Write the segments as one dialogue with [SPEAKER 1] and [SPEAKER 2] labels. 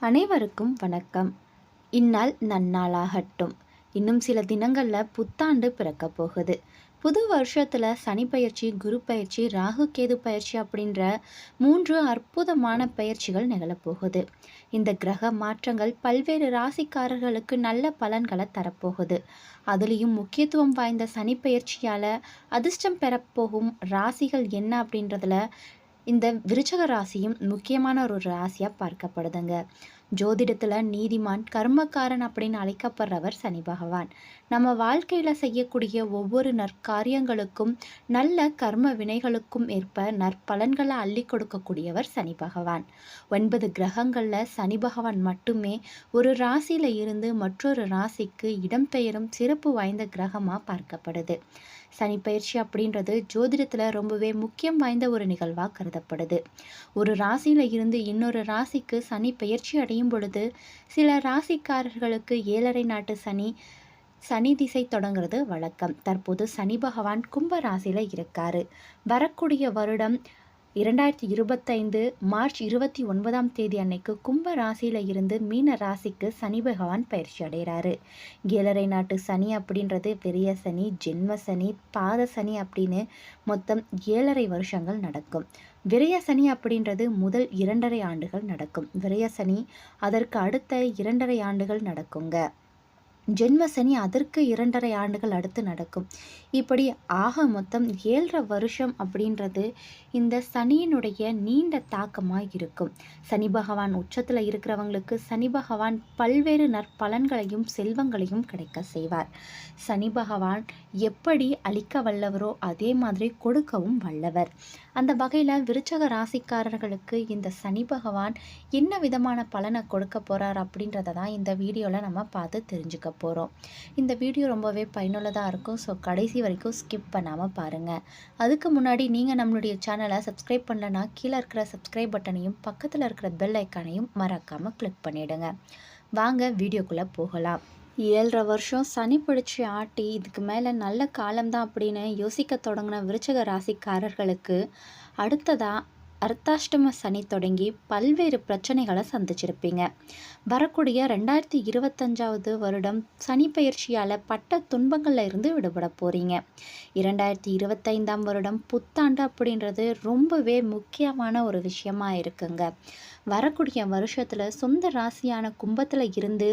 [SPEAKER 1] அனைவருக்கும் வணக்கம். இந்நாள் நன்னாளாகட்டும். இன்னும் சில தினங்களில் புத்தாண்டு பிறக்க போகுது. புது வருஷத்தில் சனி பயிற்சி குரு பயிற்சி ராகு கேது பயிற்சி அப்படின்ற மூன்று அற்புதமான பயிற்சிகள் நிகழப்போகுது இந்த கிரக மாற்றங்கள் பல்வேறு ராசிக்காரர்களுக்கு நல்ல பலன்களை தரப்போகுது. அதுலேயும் முக்கியத்துவம் வாய்ந்த சனி பயிற்சியால் அதிர்ஷ்டம் பெறப்போகும் ராசிகள் என்ன அப்படின்றதுல இந்த விருச்சக ராசியும் முக்கியமான ஒரு ராசியாக பார்க்கப்படுதுங்க. ஜோதிடத்தில் நீதிமான் கர்மக்காரன் அப்படின்னு அழைக்கப்படுறவர் சனி பகவான். நம்ம வாழ்க்கையில் செய்யக்கூடிய ஒவ்வொரு நற்காரியங்களுக்கும் நல்ல கர்ம வினைகளுக்கும் ஏற்ப நற்பலன்களை அள்ளி கொடுக்கக்கூடியவர் சனி பகவான். ஒன்பது கிரகங்களில் சனி பகவான் மட்டுமே ஒரு ராசியில் இருந்து மற்றொரு ராசிக்கு இடம்பெயரும் சிறப்பு வாய்ந்த கிரகமாக பார்க்கப்படுது. சனி பயிற்சி அப்படின்றது ஜோதிடத்தில் ரொம்பவே முக்கியம் வாய்ந்த ஒரு நிகழ்வாக கருதப்படுது. ஒரு ராசியில் இருந்து இன்னொரு ராசிக்கு சனி பயிற்சி அடையும் பொழுது சில ராசிக்காரர்களுக்கு ஏழரை நாட்டு சனி சனி திசை தொடங்குறது வழக்கம். தற்போது சனி பகவான் கும்ப ராசியில் இருக்காரு. வரக்கூடிய வருடம் இரண்டாயிரத்தி இருபத்தைந்து மார்ச் இருபத்தி ஒன்பதாம் தேதி அன்னைக்கு கும்ப ராசியில் இருந்து மீன ராசிக்கு சனி பகவான் பயிற்சி அடைகிறாரு கேலரை நாட்டு சனி அப்படின்றது பெரிய சனி ஜென்ம சனி பாத சனி அப்படின்னு மொத்தம் ஏழரை வருஷங்கள் நடக்கும். விரய சனி அப்படின்றது முதல் இரண்டரை ஆண்டுகள் நடக்கும். விரய சனி அதற்கு அடுத்த இரண்டரை ஆண்டுகள் நடக்குங்க. ஜென்ம சனி அதற்கு இரண்டரை ஆண்டுகள் அடுத்து நடக்கும். இப்படி ஆக மொத்தம் ஏழரை வருஷம் அப்படின்றது இந்த சனியினுடைய நீண்ட தாக்கமாக இருக்கும். சனி பகவான் உச்சத்தில் இருக்கிறவங்களுக்கு சனி பகவான் பல்வேறு நற்பலன்களையும் செல்வங்களையும் கிடைக்க செய்வார். சனி பகவான் எப்படி அழிக்க வல்லவரோ அதே மாதிரி கொடுக்கவும் வல்லவர். அந்த வகையில் விருச்சக ராசிக்காரர்களுக்கு இந்த சனி பகவான் என்ன விதமான பலனை கொடுக்க போகிறார் அப்படின்றத தான் இந்த வீடியோவில் நம்ம பார்த்து தெரிஞ்சுக்க போகிறோம் இந்த வீடியோ ரொம்பவே பயனுள்ளதாக இருக்கும். ஸோ கடைசி வரைக்கும் ஸ்கிப் பண்ணாமல் பாருங்கள் அதுக்கு முன்னாடி நீங்கள் நம்மளுடைய சேனலை சப்ஸ்கிரைப் பண்ணலன்னா கீழே இருக்கிற சப்ஸ்கிரைப் பட்டனையும் பக்கத்தில் இருக்கிற பெல் ஐக்கானையும் மறக்காமல் கிளிக் பண்ணிவிடுங்க வாங்க வீடியோக்குள்ளே போகலாம். ஏழரை வருஷம் சனி பிடிச்சி ஆட்டி இதுக்கு மேலே நல்ல காலம்தான் அப்படின்னு யோசிக்க தொடங்கின விருச்சக ராசிக்காரர்களுக்கு அடுத்ததாக அர்த்தாஷ்டம சனி தொடங்கி பல்வேறு பிரச்சனைகளை சந்திச்சிருப்பீங்க. வரக்கூடிய ரெண்டாயிரத்தி இருபத்தஞ்சாவது வருடம் சனி பயிற்சியால் பட்ட துன்பங்களில் இருந்து விடுபட போகிறீங்க இரண்டாயிரத்தி இருபத்தைந்தாம் வருடம் புத்தாண்டு அப்படின்றது ரொம்பவே முக்கியமான ஒரு விஷயமா இருக்குங்க. வரக்கூடிய வருஷத்தில் சொந்த ராசியான கும்பத்தில் இருந்து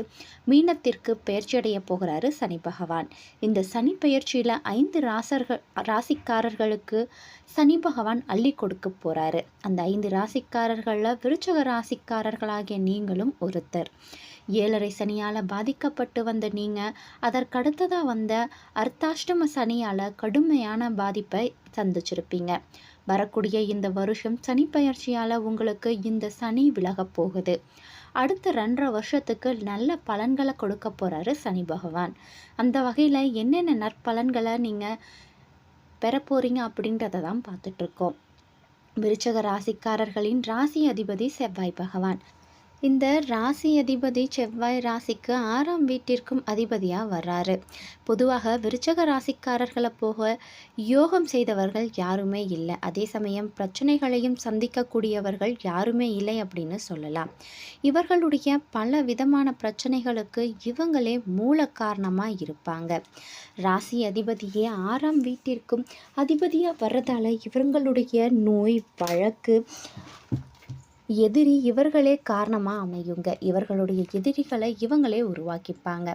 [SPEAKER 1] மீனத்திற்கு பயிற்சியடைய போகிறாரு சனி பகவான். இந்த சனி பயிற்சியில் ஐந்து ராசர்கள் ராசிக்காரர்களுக்கு சனி பகவான் அள்ளி கொடுக்க போகிறாரு அந்த ஐந்து ராசிக்காரர்களில் விருச்சக ராசிக்காரர்களாகிய நீங்களும் ஒருத்தர். ஏழரை சனியால் பாதிக்கப்பட்டு வந்த நீங்கள் அதற்கடுத்ததாக வந்த அர்த்தாஷ்டம சனியால் கடுமையான பாதிப்பை சந்திச்சிருப்பீங்க. வரக்கூடிய இந்த வருஷம் சனி பயிற்சியால் உங்களுக்கு இந்த சனி விலகப் போகுது. அடுத்த ரெண்டரை வருஷத்துக்கு நல்ல பலன்களை கொடுக்க போகிறாரு சனி பகவான். அந்த வகையில் என்னென்ன நற்பலன்களை நீங்கள் பெற போகிறீங்க அப்படின்றத தான் பார்த்துட்ருக்கோம் விருச்சக ராசிக்காரர்களின் ராசி அதிபதி செவ்வாய் பகவான். இந்த ராசி அதிபதி செவ்வாய் ராசிக்கு ஆறாம் வீட்டிற்கும் அதிபதியாக வர்றாரு. பொதுவாக விருச்சக ராசிக்காரர்களை போக யோகம் செய்தவர்கள் யாருமே இல்லை. அதே சமயம் பிரச்சனைகளையும் சந்திக்கக்கூடியவர்கள் யாருமே இல்லை அப்படின்னு சொல்லலாம். இவர்களுடைய பல விதமான பிரச்சனைகளுக்கு இவங்களே மூல காரணமாக இருப்பாங்க. ராசி அதிபதியே ஆறாம் வீட்டிற்கும் அதிபதியாக வர்றதால இவங்களுடைய நோய் வழக்கு எதிரி இவர்களே காரணமாக அமையுங்க. இவர்களுடைய எதிரிகளை இவங்களே உருவாக்கிப்பாங்க.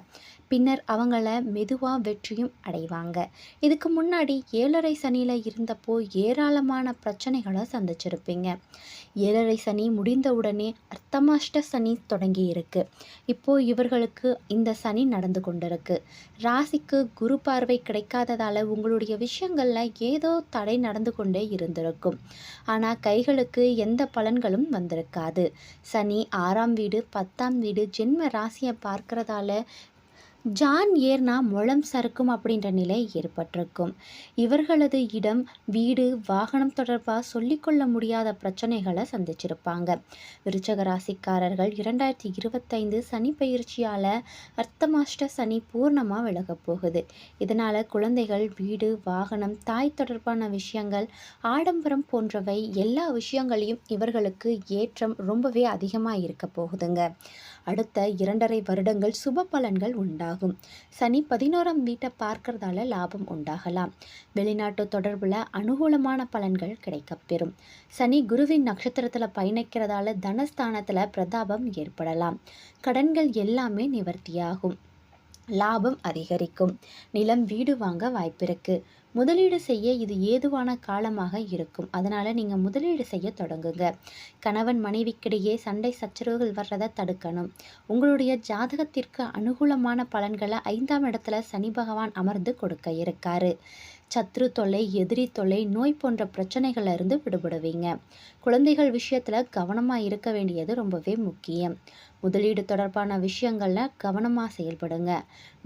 [SPEAKER 1] பின்னர் அவங்கள மெதுவாக வெற்றியும் அடைவாங்க. இதுக்கு முன்னாடி ஏழரை சனியில் இருந்தப்போ ஏராளமான பிரச்சனைகளை சந்திச்சிருப்பீங்க. ஏழரை சனி முடிந்தவுடனே அர்த்தமாஷ்ட சனி தொடங்கி இருக்கு. இப்போ இவர்களுக்கு இந்த சனி நடந்து கொண்டிருக்கு. ராசிக்கு குரு பார்வை கிடைக்காததால் உங்களுடைய விஷயங்களில் ஏதோ தடை நடந்து கொண்டே இருந்திருக்கும். ஆனால் கைகளுக்கு எந்த பலன்களும் வந்திருக்காது. சனி ஆறாம் வீடு பத்தாம் வீடு ஜென்ம ராசியை பார்க்கறதால ஜான் ஏர்னா முழம் சறுக்கும் அப்படின்ற நிலை ஏற்பட்டிருக்கும். இவர்களது இடம் வீடு வாகனம் தொடர்பாக சொல்லிக்கொள்ள முடியாத பிரச்சனைகளை சந்திச்சிருப்பாங்க. விருச்சக ராசிக்காரர்கள் இரண்டாயிரத்தி இருபத்தைந்து சனி பயிற்சியால் அர்த்தமாஷ்ட சனி பூர்ணமாக விலகப் போகுது. இதனால் குழந்தைகள் வீடு வாகனம் தாய் தொடர்பான விஷயங்கள் ஆடம்பரம் போன்றவை எல்லா விஷயங்களையும் இவர்களுக்கு ஏற்றம் ரொம்பவே அதிகமாக இருக்க போகுதுங்க. அடுத்த இரண்டரை வருடங்கள் சுப பலன்கள் உண்டாகும். சனி பதினோராம் வீட்டை பார்க்கறதால லாபம் உண்டாகலாம். வெளிநாட்டு தொடர்பில் அனுகூலமான பலன்கள் கிடைக்கப்பெறும். சனி குருவின் நட்சத்திரத்தில் பயணிக்கிறதால தனஸ்தானத்தில் பிரதாபம் ஏற்படலாம். கடன்கள் எல்லாமே நிவர்த்தியாகும். லாபம் அதிகரிக்கும். நிலம் வீடு வாங்க வாய்ப்பிருக்கு. முதலீடு செய்ய இது ஏதுவான காலமாக இருக்கும். அதனால் நீங்கள் முதலீடு செய்ய தொடங்குங்க. கணவன் மனைவிக்கிடையே சண்டை சச்சரவுகள் வர்றதை தடுக்கணும். உங்களுடைய ஜாதகத்திற்கு அனுகூலமான பலன்களை ஐந்தாம் இடத்துல சனி பகவான் அமர்ந்து கொடுக்க இருக்காரு. சத்ரு தொல்லை எதிரி தொல்லை நோய் போன்ற பிரச்சனைகள்ல இருந்து விடுபடுவீங்க. குழந்தைகள் விஷயத்தில் கவனமாக இருக்க வேண்டியது ரொம்பவே முக்கியம். முதலீடு தொடர்பான விஷயங்களில் கவனமாக செயல்படுங்க.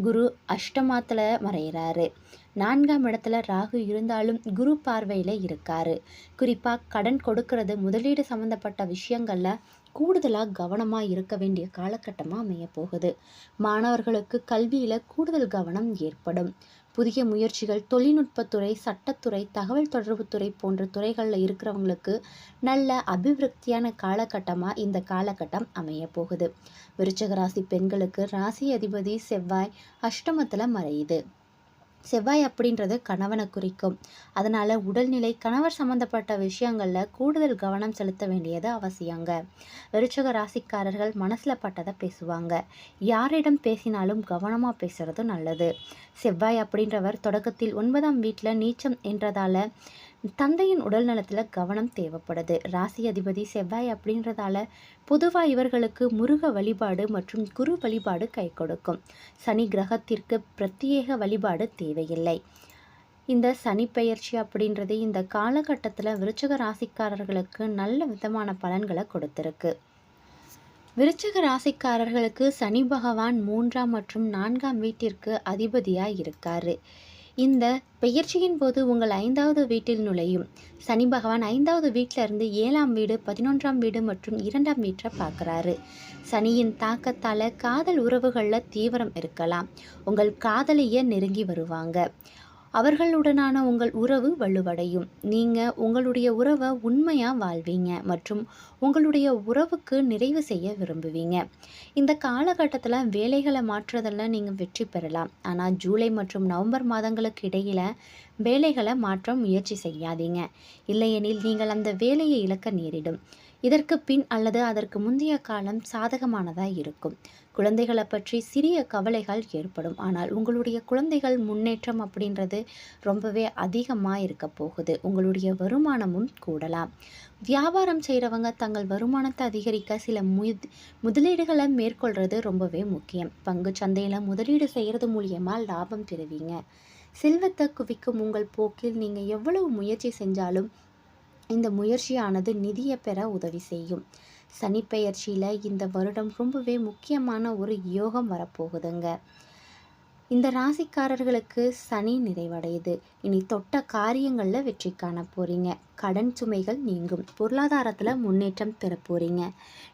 [SPEAKER 1] குரு அஷ்டமாத்தில் மறைகிறாரு நான்காம் இடத்துல ராகு இருந்தாலும் குரு பார்வையில் இருக்காரு. குறிப்பாக கடன் கொடுக்கறது முதலீடு சம்மந்தப்பட்ட விஷயங்களில் கூடுதலாக கவனமாக இருக்க வேண்டிய காலகட்டமாக அமைய போகுது மாணவர்களுக்கு கல்வியில் கூடுதல் கவனம் ஏற்படும். புதிய முயற்சிகள் தொழில்நுட்பத்துறை சட்டத்துறை தகவல் தொடர்புத்துறை போன்ற துறைகளில் இருக்கிறவங்களுக்கு நல்ல அபிவிருத்தியான காலகட்டமாக இந்த காலகட்டம் அமைய போகுது. விருச்சக ராசி பெண்களுக்கு ராசி அதிபதி செவ்வாய் அஷ்டமத்தில் மறையுது. செவ்வாய் அப்படின்றது கணவனை குறிக்கும். அதனால் உடல்நிலை கணவர் சம்மந்தப்பட்ட விஷயங்களில் கூடுதல் கவனம் செலுத்த வேண்டியது அவசியங்க. விருச்சக ராசிக்காரர்கள் மனசில் பட்டதை பேசுவாங்க. யாரிடம் பேசினாலும் கவனமாக பேசுறது நல்லது. செவ்வாய் அப்படின்றவர் தொடக்கத்தில் ஒன்பதாம் வீட்டில் நீச்சம் என்றதால தந்தையின் உடல் நலத்தில் கவனம் தேவைப்படுது. ராசி அதிபதி செவ்வாய் அப்படின்றதால பொதுவாக இவர்களுக்கு முருக வழிபாடு மற்றும் குரு வழிபாடு கை கொடுக்கும். சனி கிரகத்திற்கு பிரத்யேக வழிபாடு தேவையில்லை. இந்த சனி பெயர்ச்சி அப்படின்றது இந்த காலகட்டத்தில் விருச்சக ராசிக்காரர்களுக்கு நல்ல விதமான பலன்களை கொடுத்துருக்கு. விருச்சக ராசிக்காரர்களுக்கு சனி பகவான் மூன்றாம் மற்றும் நான்காம் வீட்டிற்கு அதிபதியாக இருக்காரு. இந்த பெயர்ச்சியின் போது உங்கள் ஐந்தாவது வீட்டில் நுழையும். சனி பகவான் ஐந்தாவது வீட்டில் இருந்து ஏழாம் வீடு பதினொன்றாம் வீடு மற்றும் இரண்டாம் வீட்டை பார்க்குறாரு. சனியின் தாக்கத்தால் காதல் உறவுகளில் தீவிரம் இருக்கலாம். உங்கள் காதலியை நெருங்கி வருவாங்க. அவர்களுடனான உங்கள் உறவு வலுவடையும். நீங்கள் உங்களுடைய உறவை உண்மையாக வாழ்வீங்க மற்றும் உங்களுடைய உறவுக்கு நிறைவு செய்ய விரும்புவீங்க. இந்த காலகட்டத்தில் வேலைகளை மாற்றுறதெல்லாம் நீங்கள் வெற்றி பெறலாம். ஆனால் ஜூலை மற்றும் நவம்பர் மாதங்களுக்கு இடையில் வேலைகளை மாற்ற முயற்சி செய்யாதீங்க. இல்லையெனில் நீங்கள் அந்த வேலையை இழக்க நேரிடும். இதற்கு பின் அல்லது அதற்கு முந்தைய காலம் சாதகமானதாக இருக்கும். குழந்தைகளை பற்றி சிறிய கவலைகள் ஏற்படும். ஆனால் உங்களுடைய குழந்தைகள் முன்னேற்றம் அப்படின்றது ரொம்பவே அதிகமாக இருக்க போகுது. உங்களுடைய வருமானமும் கூடலாம். வியாபாரம் செய்கிறவங்க தங்கள் வருமானத்தை அதிகரிக்க சில மு முதலீடுகளை மேற்கொள்கிறது ரொம்பவே முக்கியம். பங்கு சந்தையில் முதலீடு செய்கிறது மூலியமாக லாபம் பெறுவீங்க. செல்வத்தை குவிக்கும் உங்கள் போக்கில் நீங்கள் எவ்வளவு முயற்சி செஞ்சாலும் இந்த முயற்சியானது நிதியை பெற உதவி செய்யும். சனிப்பெயர்ச்சியில் இந்த வருடம் ரொம்பவே முக்கியமான ஒரு யோகம் வரப்போகுதுங்க. இந்த ராசிக்காரர்களுக்கு சனி நிறைவடையுது. இனி தொட்ட காரியங்களில் வெற்றி காண போகிறீங்க கடன் சுமைகள் நீங்கும். பொருளாதாரத்தில் முன்னேற்றம் பெற போகிறீங்க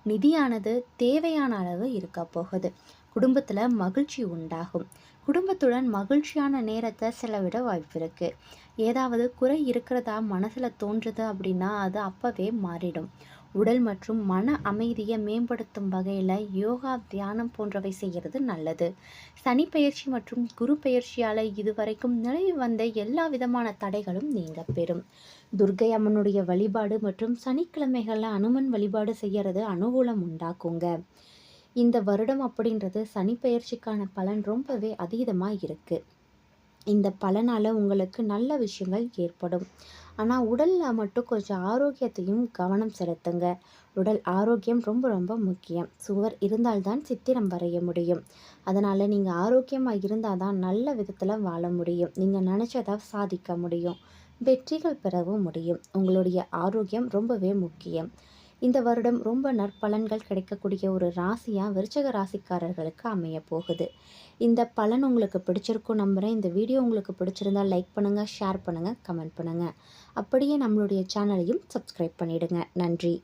[SPEAKER 1] நிதியானது தேவையான அளவு இருக்க போகுது. குடும்பத்தில் மகிழ்ச்சி உண்டாகும். குடும்பத்துடன் மகிழ்ச்சியான நேரத்தை செலவிட வாய்ப்பு இருக்குது ஏதாவது குறை இருக்கிறதா மனசில் தோன்றுது அப்படின்னா அது அப்போவே மாறிடும். உடல் மற்றும் மன அமைதியை மேம்படுத்தும் வகையில் யோகா தியானம் போன்றவை செய்கிறது நல்லது. சனி பயிற்சி மற்றும் குரு பயிற்சியால் இதுவரைக்கும் நிலவி வந்த எல்லா விதமான தடைகளும் நீங்க பெறும். துர்கை அம்மனுடைய வழிபாடு மற்றும் சனிக்கிழமைகளில் அனுமன் வழிபாடு செய்கிறது அனுகூலம் உண்டாக்குங்க. இந்த வருடம் அப்படின்றது சனி பயிற்சிக்கான பலன் ரொம்பவே அதீதமாக இருக்குது இந்த பலனால் உங்களுக்கு நல்ல விஷயங்கள் ஏற்படும். ஆனால் உடலில் மட்டும் கொஞ்சம் ஆரோக்கியத்தையும் கவனம் செலுத்துங்க. உடல் ஆரோக்கியம் ரொம்ப ரொம்ப முக்கியம். சுவர் இருந்தால்தான் சித்திரம் வரைய முடியும். அதனால் நீங்கள் ஆரோக்கியமாக இருந்தால் தான் நல்ல விதத்தில் வாழ முடியும். நீங்கள் நினச்சதை சாதிக்க முடியும். வெற்றிகள் பெறவும் முடியும். உங்களுடைய ஆரோக்கியம் ரொம்பவே முக்கியம். இந்த வருடம் ரொம்ப நற்பலன்கள் கிடைக்கக்கூடிய ஒரு ராசியாக விருச்சக ராசிக்காரர்களுக்கு அமைய போகுது. இந்த பலன் உங்களுக்கு பிடிச்சிருக்கும் நம்புகிறேன் இந்த வீடியோ உங்களுக்கு பிடிச்சிருந்தா லைக் பண்ணுங்கள் ஷேர் பண்ணுங்கள் கமெண்ட் பண்ணுங்கள் அப்படியே நம்மளுடைய சேனலையும் சப்ஸ்கிரைப் பண்ணிவிடுங்க நன்றி.